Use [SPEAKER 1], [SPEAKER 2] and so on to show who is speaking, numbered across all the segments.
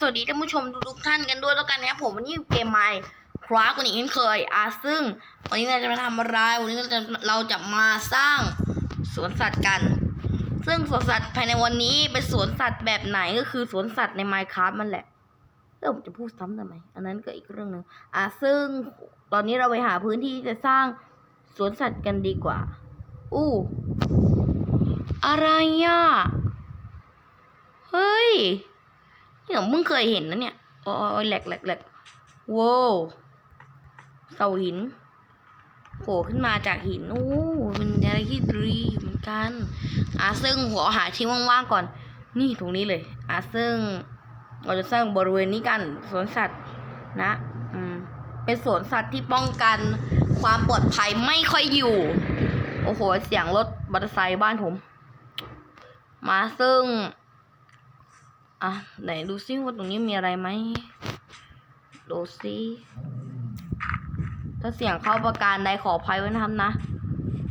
[SPEAKER 1] สวัสดีท่านผู้ชมทุกท่านกันด้วยแล้วกันนะครับผมวันนี้เกมไมค์คราฟกันอีกเช่นเคยอะซึ่ง วันนี้เราจะมาทำอะไรวันนี้เราจะเราจะมาสร้างสวนสัตว์กัน ซึ่งสวนสัตว์ภายในวันนี้เป็นสวนสัตว์แบบไหนก็คือสวนสัตว์ในไมค์คราฟมันแหละแล้วผมจะพูดซ้ำทำไมอันนั้นก็อีกเรื่องหนึ่งอะซึ่งตอนนี้เราไปหาพื้นที่จะสร้างสวนสัตว์กันดีกว่า อู้อะไรอะเฮ้ย นี่ยมึงเคยเห็นนะเนี่ยโอ้ยแหลกแหลกแหลกโว้เสาหินโผล่ขึ้นมาจากหินโอ้มันอะไรที่ดีเหมือนกันอะซึ่งหัวหาที่ว่างๆก่อน นี่ตรงนี้เลยอะซึ่งเราจะสร้างบริเวณนี้กันสวนสัตว์นะอืมเป็นสวนสัตว์ที่ป้องกันความปลอดภัยไม่ค่อยอยู่ โอ้โห เสียงรถมอเตอร์ไซค์บ้านผม มาซึ่ง อะ ไหนดูซิว่าตรงนี้มีอะไรไหมดูซิถ้าเสียงเข้าประการใดขออภัยไว้นะครับนะ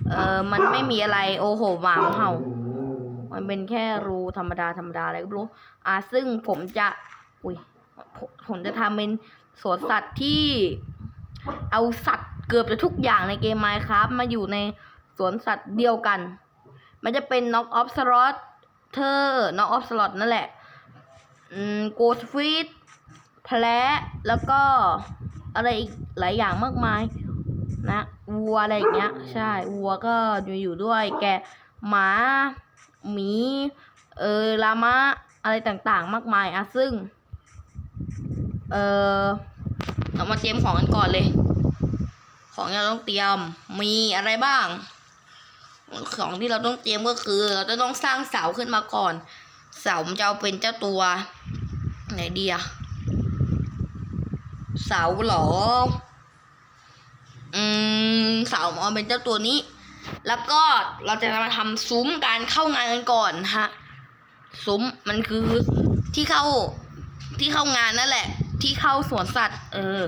[SPEAKER 1] เออมันไม่มีอะไร โอ้โหหมาเห่า มันเป็นแค่รูธรรมดาธรรมดาอะไรก็ไม่รู้ อะซึ่งผมจะ อุ้ย ผมจะทำเป็นสวนสัตว์ที่ เอาสัตว์เกือบจะทุกอย่างในเกม Minecraft มาอยู่ในสวนสัตว์เดียวกัน มันจะเป็น Knock Off Slot เธอ Knock Off Slot นั่นแหละ อืมโกสฟีดแพละแล้วก็อะไรอีกหลายอย่างมากมาย นะวัวอะไรอย่างเงี้ย ใช่วัวก็อยู่อยู่ด้วย แกหมาหมีเออลามะอะไรต่างๆ มากมายอะซึ่ง เออเรามาเตรียมของกันก่อนเลย ของที่เราต้องเตรียมมีอะไรบ้าง ของที่เราต้องเตรียมก็คือ เราจะต้องสร้างเสาขึ้นมาก่อน เสามันจะเอาเป็นเจ้าตัว ไหนดีอะเสาหรอ อืม เสาเอาเป็นเจ้าตัวนี้ แล้วก็เราจะมาทำซุ้มการเข้างานกันก่อนฮะ ซุ้มมันคือที่เข้าที่เข้างานนั่นแหละ ที่เข้าสวนสัตว์ เออ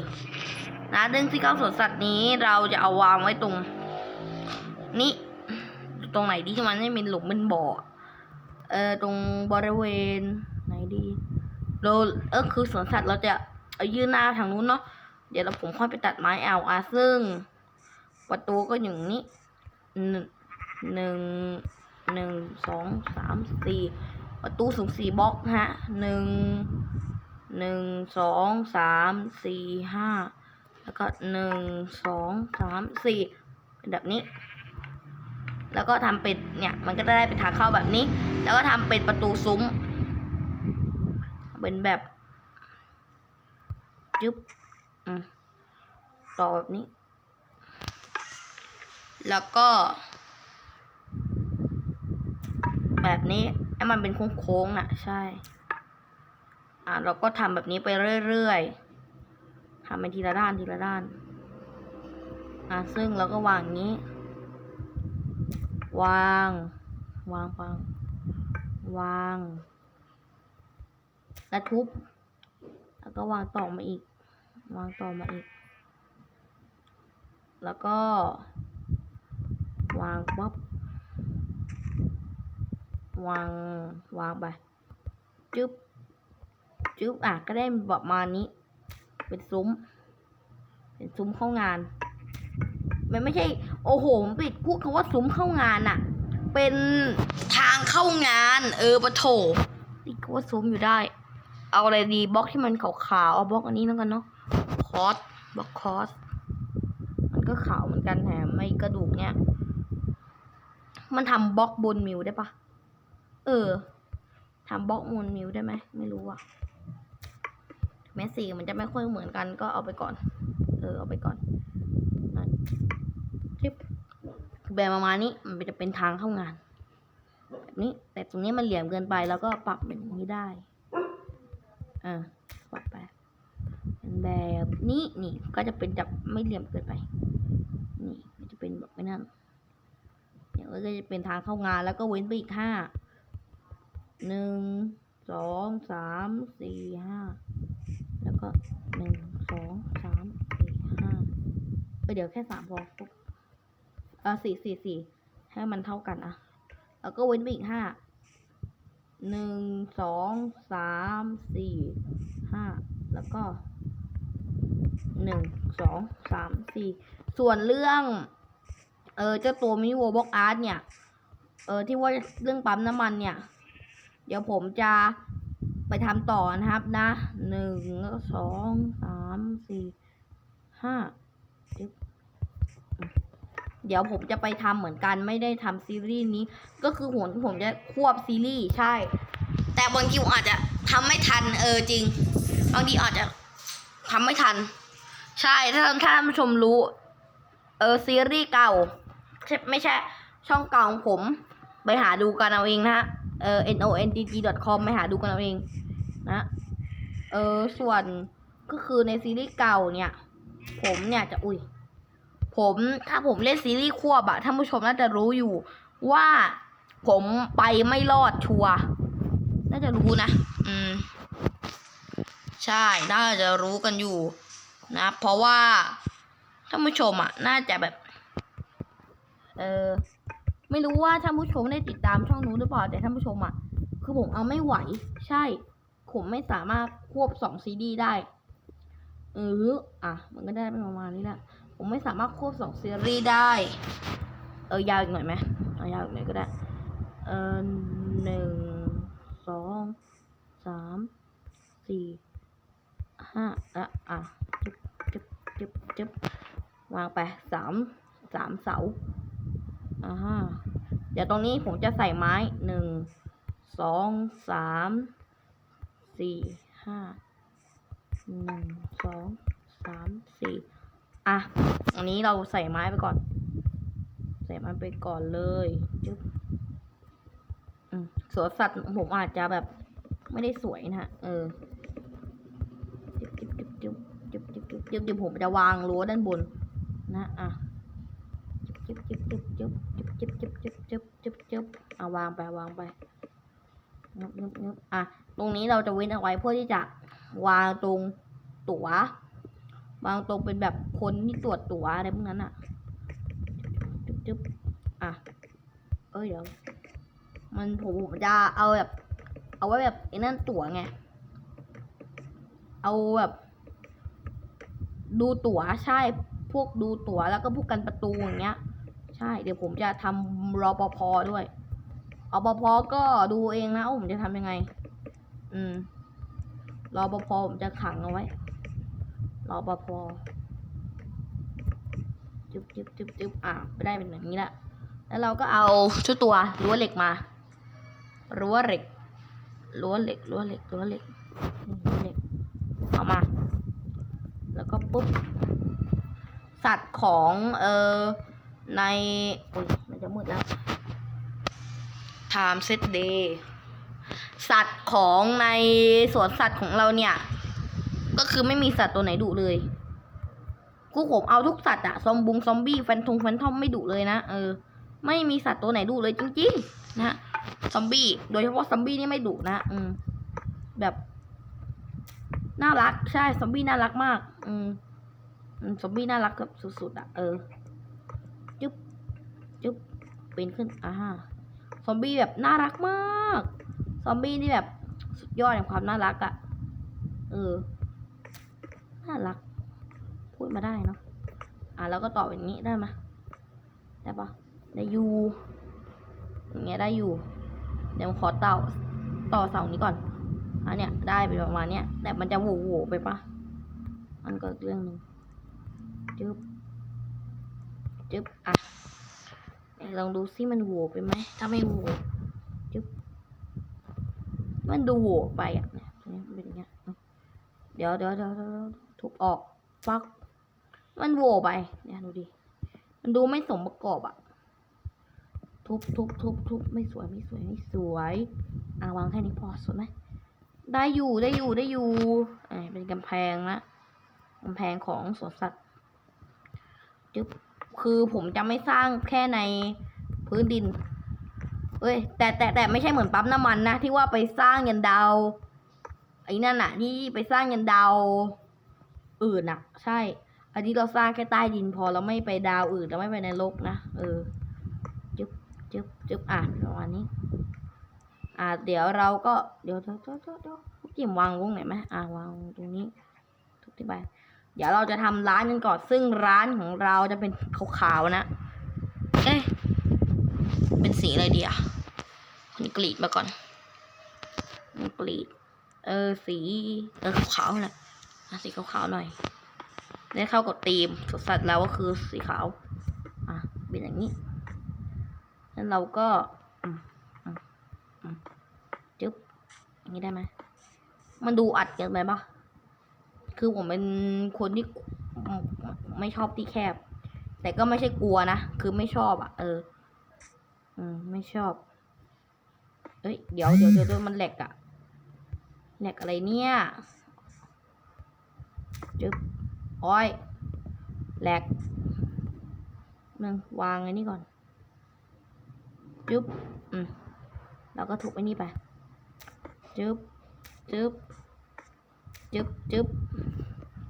[SPEAKER 1] นะเรื่องที่เข้าสวนสัตว์นี้เราจะเอาวางไว้ตรง นี้ตรงไหนดีที่มันไม่มีหลุมเป็นบ่อ เออตรงบริเวณไหนดี เราเออคือสวนสัตว์เราจะเอายื่นหน้าทางนู้นเนาะเดี๋ยวเราผมค่อยไปตัดไม้เอาอะซึ่ง ประตูก็อย่างนี้หนึ่งหนึ่งหนึ่งสองสามสี่ประตูสูงสี่บล็อกฮะหนึ่งหนึ่งสองสามสี่ห้าแล้วก็หนึ่งสองสามสี่เป็นแบบนี้ แล้วก็ทำเป็นเนี่ยมันก็จะได้เป็นทางเข้าแบบนี้ แล้วก็ทำเป็นประตูซุ้ม เป็นแบบจึ๊บต่อแบบนี้ แล้วก็ แบบนี้ให้มันเป็นโค้งๆน่ะ ใช่ อ่าเราก็ทำแบบนี้ไปเรื่อยๆทำเป็นทีละด้านทีละด้าน อ่าซึ่งเราก็วางอย่างนี้ วาง วางวางวาง แล้วทุบ แล้วก็วางต่อมาอีก วางต่อมาอีก แล้วก็ วางปั๊บวาง วางไป จึ๊บ จึ๊บ อะ ก็ได้ประมาณนี้ เป็นซุ้ม เป็นซุ้มเข้างาน มันไม่ใช่ โอ้โหปิดพูดคำว่าซุ้มเข้างานอะเป็นทางเข้างาน เออปะโถนี่ก็ว่าซุ้มอยู่ได้ เอาอะไรดีบล็อกที่มันขาวๆเอาบล็อกอันนี้แล้วกันเนาะคอสบล็อกคอสมันก็ขาวเหมือนกันแถมไม่กระดูกเนี่ย มันทำบล็อกบนมิวได้ปะเออทำบล็อกบนมิวได้ไหมไม่รู้อะแม้สีมันจะไม่ค่อยเหมือนกันก็เอาไปก่อน เออเอาไปก่อนนั่นคลิปแบบประมาณนี้มันจะเป็นทางเข้างาน แบบนี้แต่ตรงนี้มันเหลี่ยมเกินไปแล้วก็ปรับเป็นอย่างนี้ได้ อ่าปรับไปแบบนี้นี่ก็จะเป็นจับไม่เหลี่ยมเกินไป นี่จะเป็นแบบไม่นั่นเดี๋ยวก็จะเป็นทางเข้างานแล้วก็เว้นไปอีกห้าหนึ่งสองสามสี่ห้าแล้วก็หนึ่งสองสามสี่ห้าไปเดี๋ยวแค่สามพอปุ๊บเออสี่สี่สี่ให้มันเท่ากันอะแล้วก็เว้นไปอีกห้า หนึ่งสองสามสี่ห้าแล้วก็หนึ่งสองสามสี่ส่วนเรื่องเออเจ้าตัวมินิโวบ็อกอาร์ตเนี่ย เออที่ว่าเรื่องปั๊มน้ำมันเนี่ย เดี๋ยวผมจะไปทำต่อนะครับนะหนึ่งแล้วสองสามสี่ห้า เดี๋ยวผมจะไปทำเหมือนกันไม่ได้ทำซีรีส์นี้ ก็คือผมผมจะควบซีรีส์ใช่ แต่บางทีผมอาจจะทำไม่ทันเออจริง บางทีอาจจะทำไม่ทัน ใช่ถ้าถ้าท่านผู้ชมรู้ เออซีรีส์เก่าไม่ใช่ ช่องเก่าของผม ไปหาดูกันเอาเองนะฮะเออ n o n t g com ไปหาดูกันเอาเองนะเออส่วนก็คือในซีรีส์เก่าเนี่ย ผมเนี่ยจะอุ้ย ผมถ้าผมเล่นซีรีส์ควบอะท่านผู้ชมน่าจะรู้อยู่ ว่าผมไปไม่รอดชัวร์น่าจะรู้นะ อืม ใช่ น่าจะรู้กันอยู่นะ เพราะว่าท่านผู้ชมอะน่าจะแบบ เออไม่รู้ว่าท่านผู้ชมได้ติดตามช่องนู้นหรือเปล่าแต่ท่านผู้ชมอะคือผมเอาไม่ไหว ใช่ ผมไม่สามารถควบสองซีดีได้เอออะ มันก็ได้เป็นประมาณนี้แหละ ผมไม่สามารถควบสองซีรีส์ได้ เออยาวอีกหน่อยไหมเอายาวอีกหน่อยก็ได้ เออหนึ่งสองสามสี่ห้าอะอะจึ๊บจึ๊บจึ๊บจึ๊บวางไปสามสามเสาอ่าฮะเดี๋ยวตรงนี้ผมจะใส่ไม้หนึ่งสองสามสี่ห้าหนึ่งสองสามสี่ อะอันนี้เราใส่ไม้ไปก่อน ใส่ไม้ไปก่อนเลยจึ๊บอืมสวนสัตว์ผมอาจจะแบบไม่ได้สวยนะฮะ เออจึ๊บจึ๊บจึ๊บจึ๊บจึ๊บจึ๊บจึ๊บจึ๊บผมจะวางรั้วด้านบน นะ อะจึ๊บจึ๊บจึ๊บจึ๊บจึ๊บจึ๊บจึ๊บจึ๊บจึ๊บจึ๊บจึ๊บอะวางไปวางไปงึบงึบงึบอะ ตรงนี้เราจะเว้นเอาไว้เพื่อที่จะวางตรงตั๋ว วางตรงเป็นแบบคนที่ตรวจตั๋วอะไรพวกนั้นอะจึ๊บจึ๊บอะ เอ้ยเดี๋ยว มันผมผมจะเอาแบบ เอาไว้แบบไอ้นั่นตั๋วไง เอาแบบ ดูตั๋วใช่ พวกดูตั๋วแล้วก็พวกกันประตูอย่างเงี้ย ใช่ เดี๋ยวผมจะทำรอปภด้วยอปภก็ดูเองนะผมจะทำยังไง อืม รอปภผมจะขังเอาไว้ รอปภจึ๊บจึ๊บจึ๊บจึ๊บอะไปได้เป็นอย่างนี้แหละแล้วเราก็เอาชุดตัวรั้วเหล็กมารั้วเหล็กรั้วเหล็กรั้วเหล็กรั้วเหล็กเหล็กเอามา แล้วก็ปุ๊บสัตว์ของเอ่อในอุ้ยมันจะมืดแล้ว time set day สัตว์ของในสวนสัตว์ของเราเนี่ย ก็คือไม่มีสัตว์ตัวไหนดุเลยกูผมเอาทุกสัตว์อะซอมบุงซอมบี้แฟนทงแฟนทอมไม่ดุเลยนะเออ ไม่มีสัตว์ตัวไหนดุเลยจริงๆนะฮะซอมบี้โดยเฉพาะซอมบี้นี่ไม่ดุนะอืม แบบน่ารักใช่ซอมบี้น่ารักมาก อืมซอมบี้น่ารักแบบสุดๆอะเออจุ๊บจุ๊บปีนขึ้นอ่าฮะซอมบี้แบบน่ารักมาก ซอมบี้นี่แบบสุดยอดแห่งความน่ารักอะเออ น่ารัก พูดมาได้เนาะอะแล้วก็ต่อแบบนี้ได้ไหมได้ปะได้อยู่อย่างเงี้ยได้อยู่ เดี๋ยวขอต่อต่อเสานี้ก่อนอันเนี้ยได้ไปประมาณเนี้ยแต่มันจะโหวโหวไปปะมันก็เรื่องหนึ่งจึ๊บจึ๊บอะลองดูซิมันโหวไปไหมถ้าไม่โหวจึ๊บมันดูโหวไปอะเนี่ยเนี่ยเป็นอย่างเงี้ยเดี๋ยวเดี๋ยวเดี๋ยวเดี๋ยว ทุบออกปัก มันโวไป เนี่ยดูดิ มันดูไม่สมประกอบอะทุบทุบทุบทุบไม่สวยไม่สวยไม่สวยอ่าวางแค่นี้พอสวยไหมได้อยู่ได้อยู่ได้อยู่ไอเป็นกำแพงนะกำแพงของสวนสัตว์จึ๊บคือผมจะไม่สร้างแค่ในพื้นดิน เอ้ย แต่แต่แต่ไม่ใช่เหมือนปั๊มน้ำมันนะ ที่ว่าไปสร้างยันดาวไอ้นั่นน่ะที่ไปสร้างยันดาว อื่นน่ะใช่ อันนี้เราสร้างแค่ใต้ดินพอเราไม่ไปดาวอื่นเราไม่ไปในโลกนะเออจึ๊บจึ๊บจึ๊บอ่านประมาณนี้ อ่า เดี๋ยวเราก็เดี๋ยวเดี๋ยวเดี๋ยวเดี๋ยววจิมวางวงไหนไหมอ่าวางตรงนี้ทุกที่ไปเดี๋ยวเราจะทำร้านกันก่อนซึ่งร้านของเราจะเป็นขาวๆนะเอ๊ะเป็นสีอะไรดีอะนี่กรีดมาก่อนนี่กรีดเออสีเออขาวๆแหละ สีขาวๆหน่อยได้เข้ากับธีมสวนสัตว์แล้วก็คือสีขาว อะ เป็นอย่างนี้ แล้วเราก็จึ๊บอย่างนี้ได้ไหม มันดูอัดเกินไปปะคือผมเป็นคนที่ไม่ชอบที่แคบ แต่ก็ไม่ใช่กลัวนะ คือไม่ชอบอะ เออ อืม ไม่ชอบ เอ้ย เดี๋ยวเดี๋ยวเดี๋ยวเดี๋ยวมันแหลกอะแหลกอะไรเนี่ย จึ๊บโอ้ยแหลกหนึ่งวางไอ้นี่ก่อนจึ๊บอืมแล้วก็ถูกไอ้นี่ไปจึ๊บจึ๊บจึ๊บจึ๊บ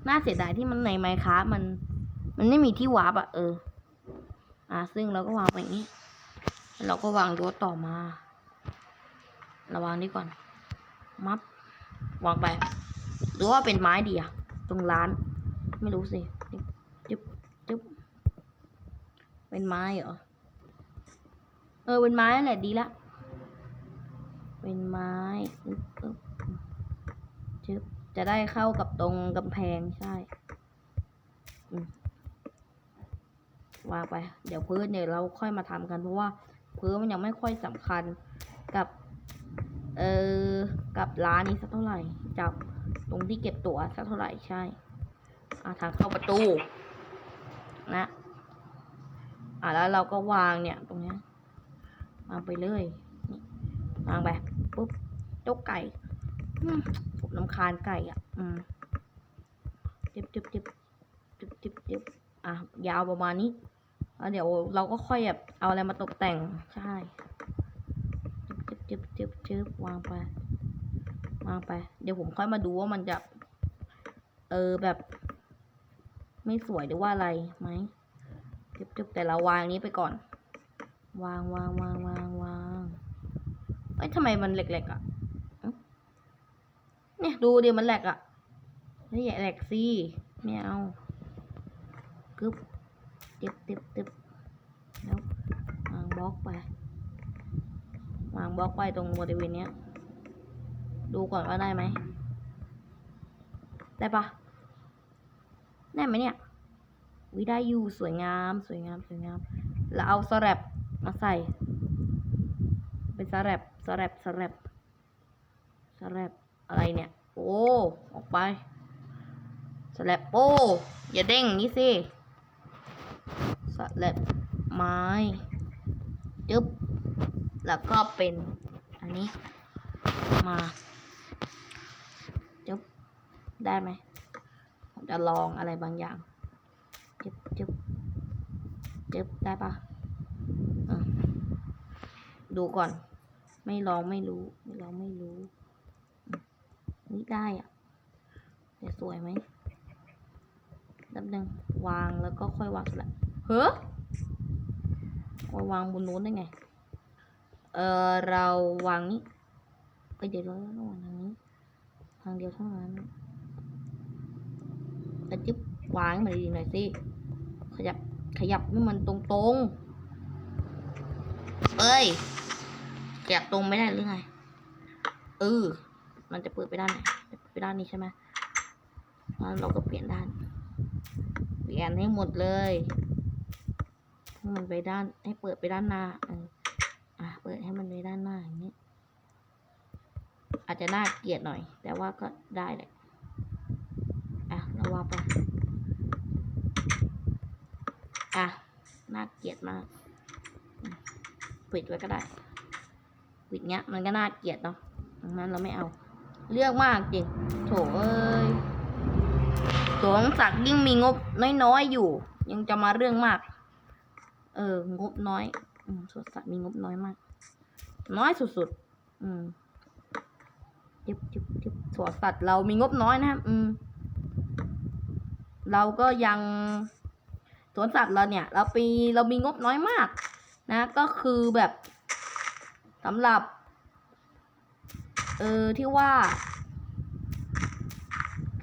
[SPEAKER 1] น่าเสียดายที่มันในไมค์ครามัน มันไม่มีที่วาร์ปอะเออ อ่า ซึ่งเราก็วางไปอย่างนี้ เราก็วางรั้วต่อมาระวางนี่ก่อน มับ วางไปหรือว่าเป็นไม้ดีอะ ตรงร้าน ไม่รู้สิจึ๊บจึ๊บเป็นไม้เหรอ เออเป็นไม้แหละดีละ เป็นไม้จึ๊บจะได้เข้ากับตรงกำแพงใช่วางไป เดี๋ยวพื้นเนี่ยเราค่อยมาทำกันเพราะว่าพื้นมันยังไม่ค่อยสำคัญกับ เออกับร้านนี้สักเท่าไหร่จับ ตรงที่เก็บตั๋วสักเท่าไหร่ใช่อาทางเข้าประตู นะ อ่าแล้วเราก็วางเนี่ย ตรงเนี้ยวางไปเลยวางไปปุ๊บเจ้าไก่อืมผมน้ำคาญไก่อะ อืมจิบจิบจิบจิบจิบจิบอะ ยาวประมาณนี้แล้วเดี๋ยวเราก็ค่อยแบบเอาอะไรมาตกแต่ง ใช่จึ๊บจึ๊บจึ๊บจึ๊บวางไป วางไป เดี๋ยวผมค่อยมาดูว่ามันจะ เออแบบ ไม่สวยหรือว่าอะไรไหมจึ๊บจึ๊บแต่เราวางนี้ไปก่อน วางวางวางวางวางเอ้ยทำไมมันแหลกๆอะอ๊ะเนี่ยดูดิมันแหลกอะไม่อย่าแหลกสิไม่เอากึบเตึบเตึบเตึบแล้ววางบล็อกไป วางบล็อกไปตรงบริเวณเนี้ย ดูก่อนว่าได้ไหม ได้ปะได้ไหมเนี่ย วิได้อยู่สวยงามสวยงามสวยงาม แล้วเอาสแลบมาใส่ เป็นสแลบสแลบสแลบสแลบอะไรเนี่ย โอ้ ออกไปสแลบโอ้อย่าเด้งนี้สิสแลบไม้จึ๊บแล้วก็เป็นอันนี้มา ได้ไหมผมจะลองอะไรบางอย่างจึ๊บจึ๊บจึ๊บได้ปะอะดูก่อน ไม่ลองไม่รู้ ไม่ลองไม่รู้นี่ได้อะแต่สวยไหมแป๊บนึงวางแล้วก็ค่อยวางสลับเฮ้อวางวางบนนู้นได้ไง เออเราวางนี้ไปเดี๋ยวเราต้องวางทางนี้ ทางเดียวเท่านั้น แต่จิ๊บวางมันดีๆหน่อยสิ ขยับ ขยับให้มันตรงๆ เอ้ย ขยับตรงไม่ได้หรือไง เออ มันจะเปิดไปด้านไหนไปด้านนี้ใช่ไหมแล้วเราก็เปลี่ยนด้าน เปลี่ยนให้หมดเลยให้มันไปด้าน ให้เปิดไปด้านหน้าอะ เปิดให้มันไปด้านหน้าอย่างนี้ อาจจะน่าเกลียดหน่อย แต่ว่าก็ได้แหละาว่าไปอะน่าเกลียดมากปิดไว้ก็ได้ปิดเงี้ยมันก็น่าเกลียดเนาะดังนั้นเราไม่เอา เลือกมากจริงโถเอ้ยสวงศักดิ์ยิ่งมีงบน้อยๆอยู่ ยังจะมาเรื่องมาก เออ งบน้อยอืมสวนสัตว์มีงบน้อยมาก น้อยสุดๆอืมจิบจิบจิบสวนสัตว์เรามีงบน้อยนะครับอืม เราก็ยังสวนสัตว์เราเนี่ย เราปีเรามีงบน้อยมากนะ ก็คือแบบสำหรับ เออที่ว่า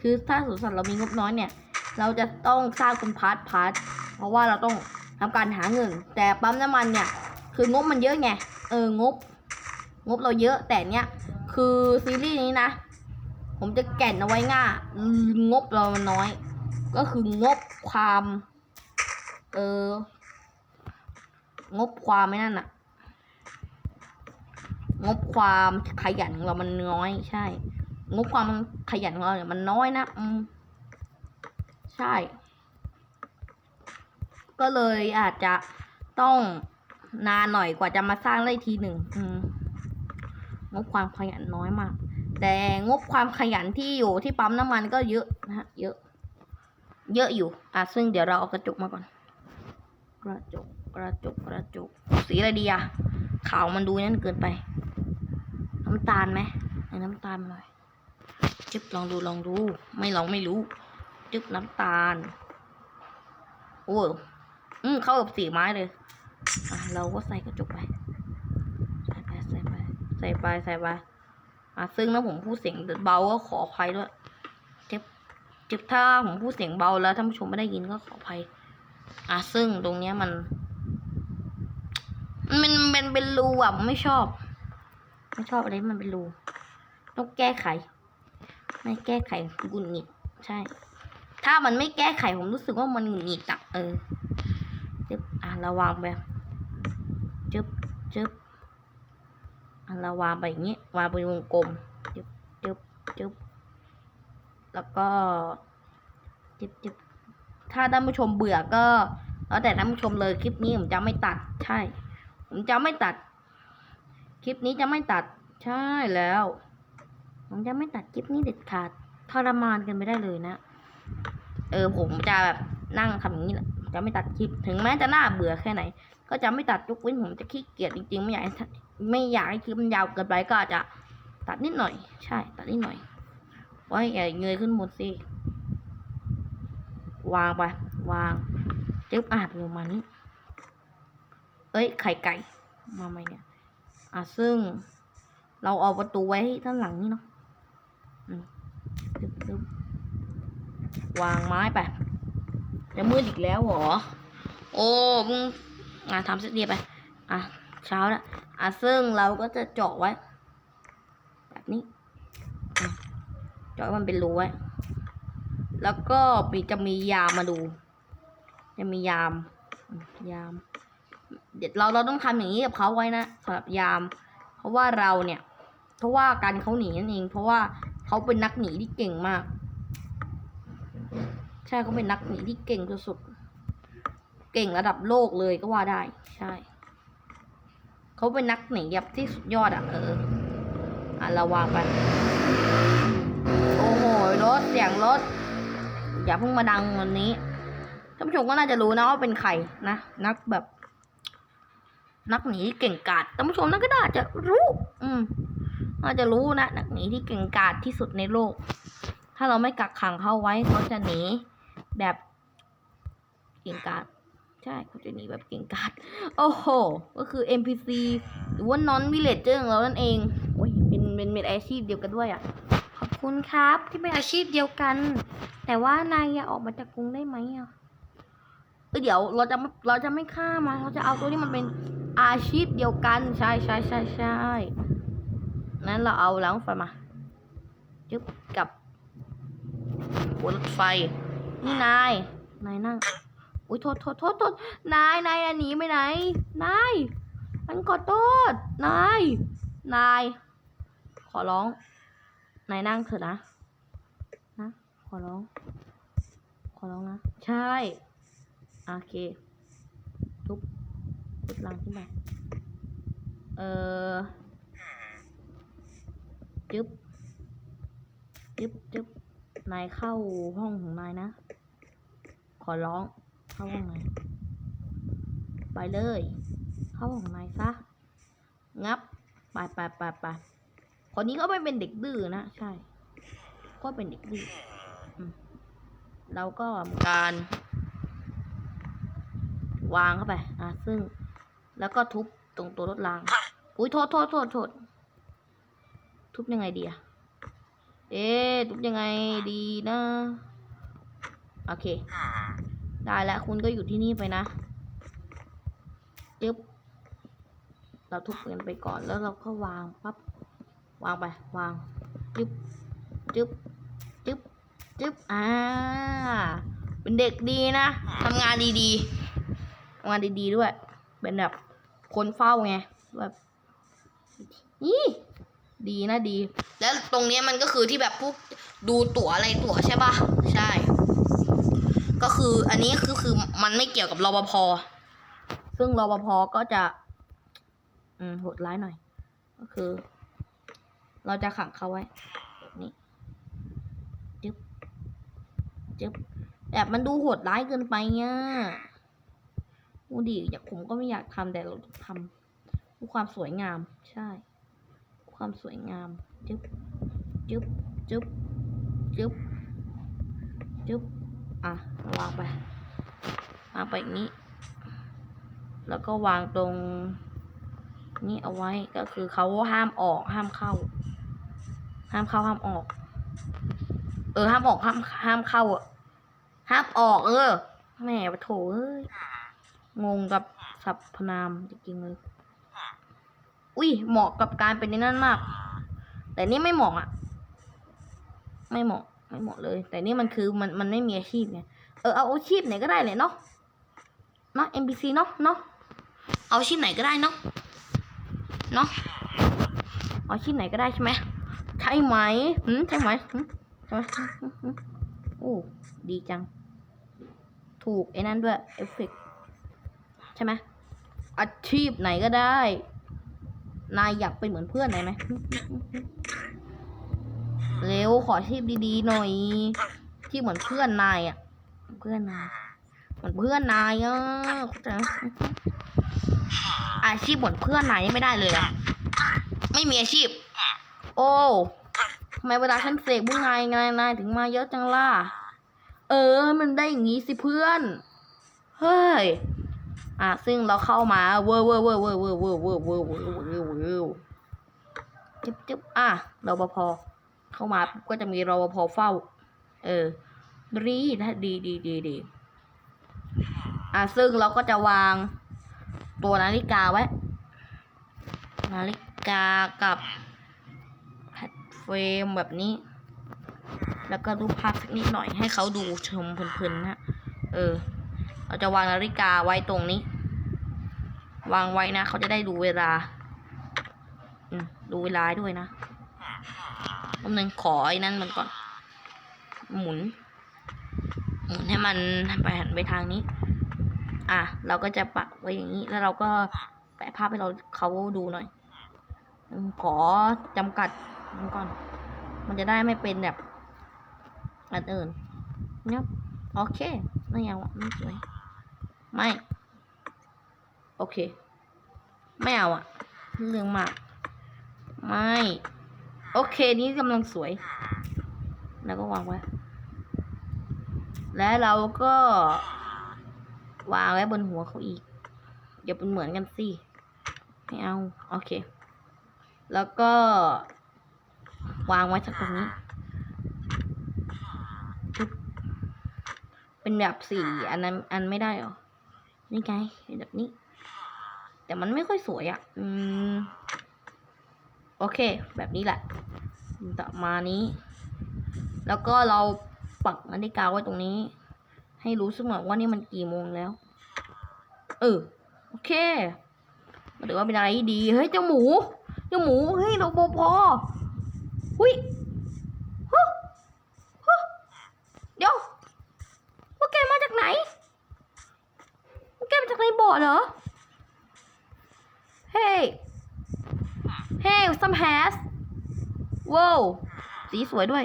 [SPEAKER 1] คือถ้าสวนสัตว์เรามีงบน้อยเนี่ย เราจะต้องสร้างเป็นพาร์ทพาร์ทเพราะว่าเราต้องทำการหาเงิน แต่ปั๊มน้ำมันเนี่ย คืองบมันเยอะไงเอองบ งบเราเยอะแต่เนี้ยคือซีรีส์นี้นะ ผมจะแก่นเอาไว้ง่างบเรามันน้อย ก็คืองบความ เอองบความไม่นั่นอะงบความขยันของเรามันน้อยใช่ งบความขยันของเราเนี่ยมันน้อยนะอืมใช่ ก็เลยอาจจะต้องนานหน่อยกว่าจะมาสร้างได้ทีหนึ่งอืมงบความขยันน้อยมาก แต่งบความขยันที่อยู่ที่ปั๊มน้ำมันก็เยอะนะฮะเยอะ เยอะอยู่ อะซึ่งเดี๋ยวเราเอากระจกมาก่อน กระจก กระจก กระจก สีอะไรดีอะขาวมันดูนั่นเกินไป น้ำตาลไหมไอ้น้ำตาลหน่อย จึ๊บลองดูลองดู ไม่ลองไม่รู้ จึ๊บน้ำตาล โอ้อืมเข้ากับสีไม้เลย อะเราก็ใส่กระจกไป ใส่ไปใส่ไป ใส่ไปใส่ไป อะซึ่งถ้าผมพูดเสียงเบาก็ขออภัยด้วย เจ็บ เจ็บถ้าผมพูดเสียงเบาแล้วท่านผู้ชมไม่ได้ยินก็ขออภัย อะซึ่งตรงเนี้ยมัน มันเป็นเป็นรูอะไม่ชอบ ไม่ชอบอะไรมันเป็นรูต้องแก้ไข ไม่แก้ไขหงุดหงิดใช่ ถ้ามันไม่แก้ไขผมรู้สึกว่ามันหงุดหงิดอะเออจึ๊บอะระวังไปจึ๊บจึ๊บอะราวางไปอย่างนี้วางเป็นวงกลม แล้วก็จึ๊บจึ๊บถ้าท่านผู้ชมเบื่อก็ แล้วแต่ท่านผู้ชมเลยคลิปนี้ผมจะไม่ตัด ใช่ ผมจะไม่ตัด คลิปนี้จะไม่ตัด ใช่แล้ว ผมจะไม่ตัดคลิปนี้เด็ดขาดทรมานกันไปได้เลยนะ เออผมจะแบบนั่งทำอย่างนี้แหละจะไม่ตัดคลิป ถึงแม้จะน่าเบื่อแค่ไหน ก็จะไม่ตัดยกเว้นผมจะขี้เกียจจริงๆ ไม่อยากไม่อยากให้คลิปมันยาวเกินไปก็จะตัดนิดหน่อย ใช่ ตัดนิดหน่อย ไว้อย่าเงยขึ้นหมดสิ วางไป วางจึ๊บอาบลงมานี้เอ้ย ไข่ไก่ มาไหมเนี่ย อะ ซึ่งเราเอาประตูไว้ด้านหลังนี่เนาะวางไม้ไป จะมืดอีกแล้วเหรอ โอ้มึงอะทำเสร็จเรียบไป อะ เช้าแล้วอะ ซึ่งเราก็จะเจาะไว้ แบบนี้อะ เจาะมันเป็นรูไว้แล้วก็มีจะมียามมาดู จะมียาม ยาม เดี๋ยวเราเราต้องทำอย่างนี้กับเขาไว้นะสำหรับยาม เพราะว่าเราเนี่ย เพราะว่าการเขาหนีนั่นเอง เพราะว่าเขาเป็นนักหนีที่เก่งมาก ใช่เขาเป็นนักหนีที่เก่งสุดๆเก่งระดับโลกเลยก็ว่าได้ ใช่เขาเป็นนักหนีแบบที่สุดยอดอะเอออะเราวางไป โอ้โหรถเสียงรถ อย่าเพิ่งมาดังวันนี้ท่านผู้ชมก็น่าจะรู้นะว่าเป็นใครนะนักแบบ นักหนีที่เก่งกาจท่านผู้ชมน่าก็น่าจะรู้ อืมน่าจะรู้นะนักหนีที่เก่งกาจที่สุดในโลก ถ้าเราไม่กักขังเขาไว้เขาจะหนีแบบเก่งกาจใช่เขาจะหนีแบบเก่งกาจโอ้โห ก็คือ NPC หรือว่า non villager ของเรานั่นเองโอ้ยเป็นเป็นเป็นอาชีพเดียวกันด้วยอะ ขอบคุณครับที่เป็นอาชีพเดียวกัน แต่ว่านายอย่าออกมาจากกรุงได้ไหมอะเดี๋ยวเราจะไม่เราจะไม่ฆ่ามันเราจะเอาตัวที่มันเป็นอาชีพเดียวกันใช่ใช่ใช่ใช่นั้นเราเอาล้างไฟมาจึ๊บกับหัวรถไฟ นี่นายนายนั่งอุ้ยโทษโทษโทษโทษนายนายหนีไปไหนนายมันขอโทษนายนาย ขอร้อง นายนั่งเถอะนะ นะ ขอร้อง ขอร้องนะ ใช่ โอเคทุบทุบลังขึ้นไปเออจึ๊บจึ๊บจึ๊บนายเข้าห้องของนายนะ ขอร้อง เข้าห้องนายไปเลย เข้าห้องนายซะ งับ ไปไปไปไป คนนี้ก็ไม่เป็นเด็กดื้อนะ ใช่ ก็เป็นเด็กดื้อเราก็การ วางเข้าไป อะ ซึ่ง แล้วก็ทุบตรงตัวรถราง อุ้ยโทษโทษโทษโทษทุบยังไงดีอะเอ๊ทุบยังไงดีนะ โอเค ได้แล้วคุณก็อยู่ที่นี่ไปนะจึ๊บเราทุบกันไปก่อนแล้วเราก็วางปั๊บ วางไป วางจึ๊บจึ๊บจึ๊บจึ๊บอ่า เป็นเด็กดีนะทำงานดีๆทำงานดีๆด้วย เป็นแบบคนเฝ้าไง แบบนี่ดีนะดี แล้วตรงเนี้ยมันก็คือที่แบบพวกดูตั๋วอะไรตั๋วใช่ปะใช่ ก็คืออันนี้คือคือมันไม่เกี่ยวกับรปภซึ่งรปภก็จะ อืมโหดร้ายหน่อย ก็คือ เราจะขังเขาไว้แบบนี้จึ๊บจึ๊บแบบมันดูโหดร้ายเกินไปเนี่ยอูดีอยากผมก็ไม่อยากทำแต่เราทำเพื่อความสวยงาม ใช่ ความสวยงาม จึ๊บ จึ๊บ จึ๊บ จึ๊บ จึ๊บ อะ วางไป วางไปอย่างนี้ แล้วก็วางตรง นี้เอาไว้ ก็คือเขาห้ามออกห้ามเข้า ห้ามเข้าห้ามออก เออ ห้ามออกห้ามห้ามเข้าอะห้ามออก เออแหม่ปะโถเอ้ยงงกับสรรพนามจริงๆเลยอุ้ยเหมาะกับการเป็นในนั่นมาก แต่นี่ไม่เหมาะอะ ไม่เหมาะไม่เหมาะเลย แต่นี่มันคือมันมันไม่มีอาชีพไงเออเอาอาชีพไหนก็ได้เลยเนาะเนาะ NPC เนาะเนาะเอาอาชีพไหนก็ได้เนาะเนาะเอาอาชีพไหนก็ได้ใช่ไหม ช่ไหมหืมใช่ไหมหืมใช่ไหมโอ้ ดีจัง ถูกไอ้นั่นด้วย เอฟเฟกใช่ไหมอาชีพไหนก็ได้ นายอยากเป็นเหมือนเพื่อนไหนไหม เร็วขออาชีพดีๆหน่อย ที่เหมือนเพื่อนนายอะ เพื่อนนายเหมือนเพื่อนนายอะเข้าใจไหมอาชีพเหมือนเพื่อนนายนี่ไม่ได้เลยอะ ไม่มีอาชีพ โอ้ทำไมเวลาฉันเสกบุ้งนายนายนายถึงมาเยอะจังล่ะ เออมันได้อย่างงี้สิเพื่อน เฮ้ย อะ ซึ่งเราเข้ามาเวอร์เวอร์เวอร์เวอร์เวอร์เวอร์เวอร์เวอร์เวอร์เวอร์เวอร์เวอร์จึ๊บจึ๊บอะรปภเข้ามาปุ๊บก็จะมีรปภเฝ้า เออดีนะดีดีดีดีอะซึ่งเราก็จะวางตัวนาฬิกาไว้ นาฬิกากับแพด เฟรมแบบนี้ แล้วก็รูปภาพสักนิดหน่อยให้เขาดูชมเพลินๆนะฮะเออ เราจะวางนาฬิกาไว้ตรงนี้ วางไว้นะ เขาจะได้ดูเวลาดูเวลาด้วยนะคำนึงขอไอ้นั่นมันก่อน หมุน หมุนให้มันไปหันไปทางนี้ อะ เราก็จะปักไว้อย่างนี้ แล้วเราก็แปะภาพให้เราเขาดูหน่อย ขอจำกัด มันก่อน มันจะได้ไม่เป็นแบบอันอื่นเนาะโอเคไม่เอาอะไม่สวยไม่ โอเค ไม่เอาอะเรื่องมาก ไม่ โอเค นี้กำลังสวย แล้วก็วางไว้ และเราก็ วางไว้บนหัวเขาอีกอย่าเป็นเหมือนกันสิ ไม่เอา โอเค แล้วก็ วางไว้สักตรงนี้ปึ๊บเป็นแบบสี่อันนั้นอันไม่ได้เหรอ นี่ไงเป็นแบบนี้ แต่มันไม่ค่อยสวยอะ่ะ อืม โอเค แบบนี้แหละ ต่อมานี้ แล้วก็เราปักนาฬิกาไว้ตรงนี้ ให้รู้เสมอว่านี่มันกี่โมงแล้ว เออ โอเคถือว่าเป็นอะไรที่ดี เฮ้ย เจ้าหมู เจ้าหมู เฮ้ยเราพอพอ หุยฮะฮะเดี๋ยวพวกแกมาจากไหนพวกแกมาจากในบ่อเหรอ เฮ้ย เฮ้ย some has ว้าวสีสวยด้วย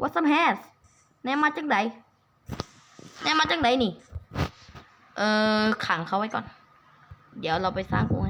[SPEAKER 1] what some has แนมมาจากไหนแนมมาจากไหนนี่ เออขังเขาไว้ก่อน เดี๋ยวเราไปสร้างกรงให้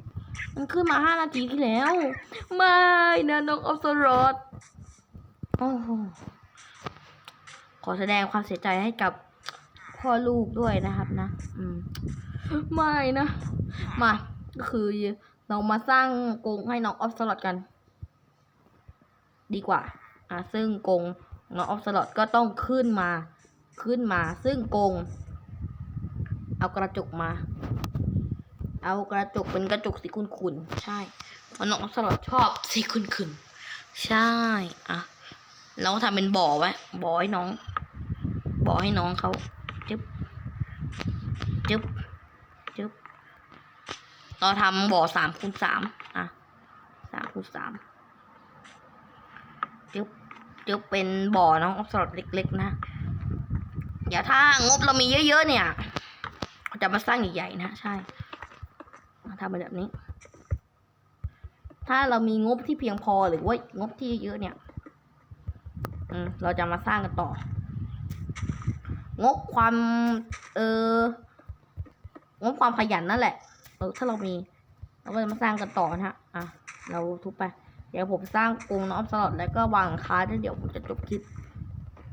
[SPEAKER 1] มันขึ้นมาห้านาทีที่แล้ว ไม่นะน้องออฟสลอดโอ้โหขอแสดงความเสียใจให้กับพ่อลูกด้วยนะครับนะ อืม ไม่นะ มาก็คือเรามาสร้างกงให้น้องออฟสลอดกัน ดีกว่า อะซึ่งกงน้องออฟสลอดก็ต้องขึ้นมา ขึ้นมา ซึ่งกง เอากระจกมา เอากระจกเป็นกระจกสีขุ่นๆใช่เพราะน้องสลอดชอบสีขุ่นๆใช่อะเราก็ทำเป็นบ่อไว้บ่อให้น้อง บ่อให้น้องเขาจึ๊บจึ๊บจึ๊บเราทำบ่อสามคูณสามอะสามคูณสามจึ๊บจึ๊บเป็นบ่อน้องออฟสลอดเล็ก ๆ นะเดี๋ยวถ้างบเรามีเยอะ ๆ เนี่ยจะมาสร้างใหญ่ๆนะ ใช่ ทำแบบนี้ ถ้าเรามีงบที่เพียงพอหรือว่างบที่เยอะเนี่ยเราจะมาสร้างกันต่อ งบความ เอองบความขยันนั่นแหละเออถ้าเรามี เราก็จะมาสร้างกันต่อนะฮะอะเราทุบไป เดี๋ยวผมสร้างกรงน้องสลอดแล้วก็วางหลังคาแล้วเดี๋ยวผมจะจบคลิป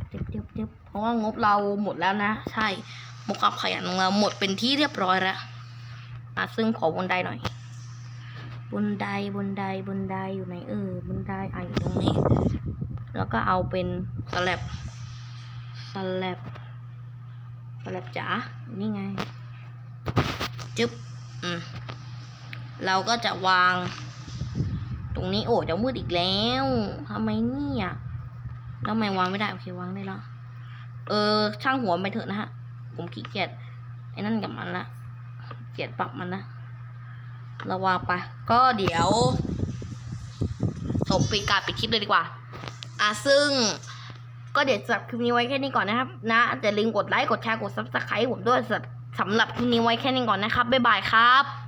[SPEAKER 1] เจ็บเจ็บเจ็บเพราะว่างบเราหมดแล้วนะ ใช่งบความขยันของเราหมดเป็นที่เรียบร้อยแล้ว อะซึ่งขอบนไดหน่อย บนไดบนไดบนไดอยู่ไหนเออบนไดอะอยู่ตรงนี้ แล้วก็เอาเป็นสแลบสแลบสแลบจ๋านี่ไงจึ๊บอืมเราก็จะวาง ตรงนี้โอ้จะมืดอีกแล้วทำไมเนี่ยแล้วไม่วางไม่ได้โอเควางได้แล้วเออช่างหัวไปเถอะนะฮะ ผมขี้เกียจไอ้นั่นกับมันละ เกียนปรับมันนะ ระวังไป ก็เดี๋ยวจบปีการปิดคลิปเลยดีกว่า อะซึ่ง ก็เดี๋ยวสำหรับคลิปนี้ไว้แค่นี้ก่อนนะครับนะอย่าลืมกดไลค์กดแชร์กดซับสไครต์ผมด้วยสำหรับคลิปนี้ไว้แค่นี้ก่อนนะครับบ๊ายบายครับ